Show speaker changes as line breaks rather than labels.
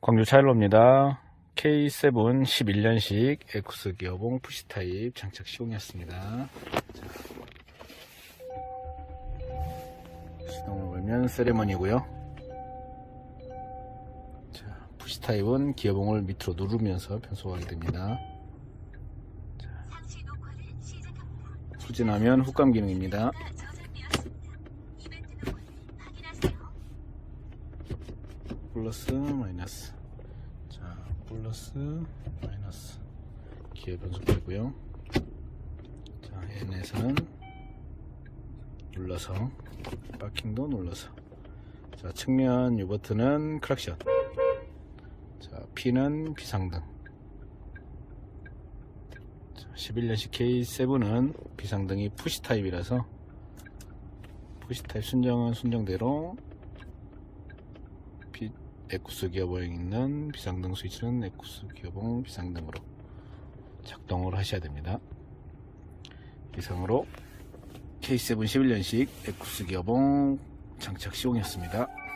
광주 차일로입니다. K7 11년식 에쿠스 기어봉 푸시 타입 장착 시공이었습니다. 자, 시동을 걸면 세레머니고요. 자, 푸시 타입은 기어봉을 밑으로 누르면서 변속하게 됩니다.
시작합니다.
후진하면 훅감 기능입니다. 플러스 마이너스. 자 플러스 마이너스. 기어 변속 되고요. 자 N에서는 눌러서 파킹도 눌러서. 자 측면 이 버튼은 클락션. 자 P는 비상등. 자, 11년식 K7은 비상등이 푸시 타입이라서 푸시 타입 순정은 순정대로 비- 에쿠스 기어봉에 있는 비상등 스위치는 에쿠스 기어봉 비상등으로 작동을 하셔야 됩니다. 이상으로 K7 11년식 에쿠스 기어봉 장착 시공이었습니다.